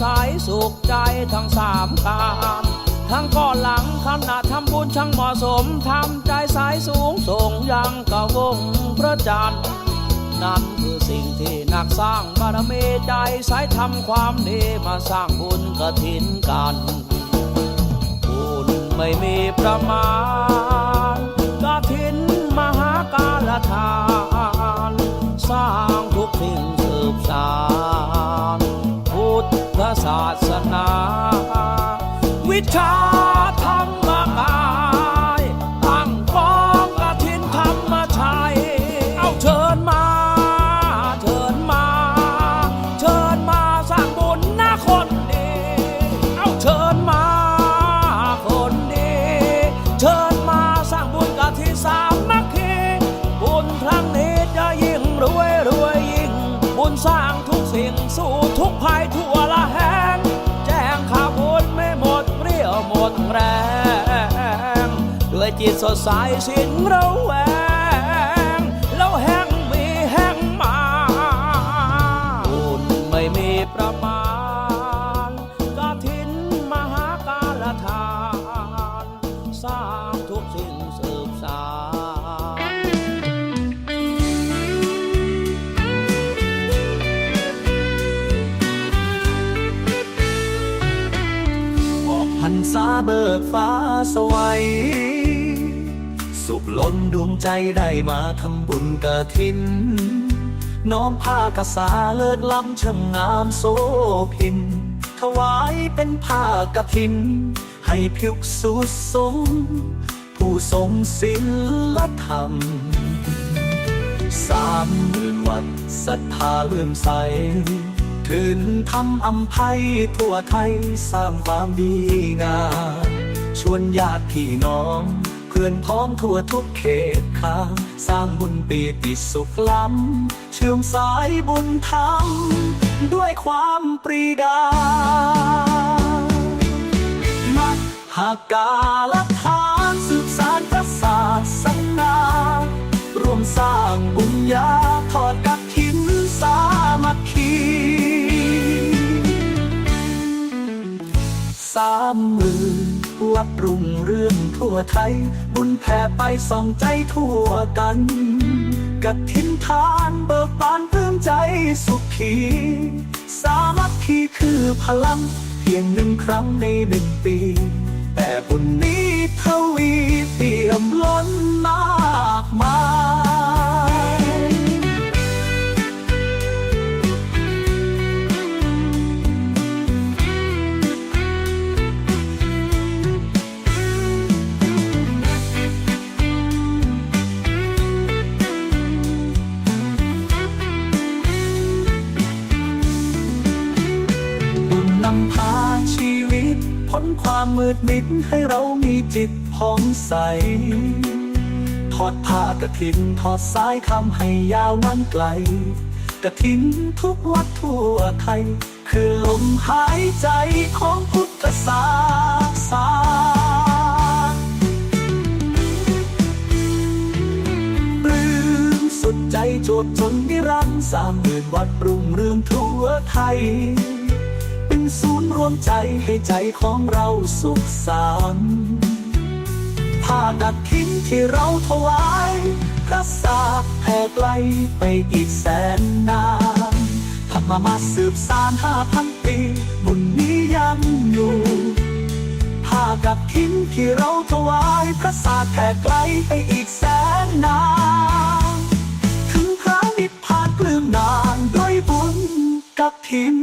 สายสุขใจทั้งสามการทั้งก่อนหลังขณะทำบุญช่างเหมาะสมทำใจใสสูงส่งยังกะวงพระจันทร์นั่นคือสิ่งที่นักสร้างบารมีใจใช้ทำความดีมาสร้างบุญกระถินกันบุญไม่มีประมาณกระถินมหากาลทาน สร้างทุกสิ่งสืบสาน พุทธศาสนา วิชาธรรมกายตั้งกองกระถินธรรมชัย เอาเชิญมา เชิญมา เชิญมาสร้างบุญนะคนดีเอาเชิญมาคนดีเชิญมาสร้างบุญกะที่สามมัคคีบุญครั้งนี้จะยิ่งรวยรวยยิ่ง บุญสร้างทุกสิ่งสู้ทุกภัยทั่ว จิตสดใสสิ้นระแวง เบิกฟ้าสวัย สุขล้นดวงใจได้มาทำบุญกระถิน น้อมผ้ากษาเลิศล้ำช่างงามโสพิน ถวายเป็นผ้ากฐิน ให้ภิกษุสงผู้ทรงศีลธรรมสามหมื่นวัดศรัทธาเลื่อมใส ถึงทำอำไพทั่วไทยสร้างความดีงามชวนญาติพี่น้อง เพื่อนพ้องทั่วทุกเขตข้างสร้างบุญปีติสุขล้ำเชื่อมสายบุญธรรมด้วยความปรีดา มัหากาล สามหมื่นวัดรุงเรื่องทั่วไทย บุญแผ่ไปส่องใจทั่วกันกัดทินทานเบิกบานเพิ่มใจสุขี สามัคคีคือพลัง เพียงหนึ่งครั้งในหนึ่งปี แต่บุญนี้เท่า พ้นความมืดมิดให้เรามีจิตผ่องใส ทอดผ้ากระถินทอดสายคำให้ยาวนั้นไกล กระถินทุกวัดทั่วไทย คือลมหายใจของพุทธศาสนาปลื้มสุดใจโจดจนนิรันดร์สางหมื่นวัดปรุงเรื่องทั่วไทย ศูนย์รวมใจให้ใจของเราสุขสันต์ผ้าดักทินที่เราถวายพระสาแผ่ไกลไปอีกแสนนานธรรมมาสืบสานห้าพันปีบุญนี้ยังอยู่ผ้ากับทินที่เราถวายพระสาแผ่ไกลไปอีกแสนนานถึงพระนิพพานเปลื้งนานด้วยบุญกับทิม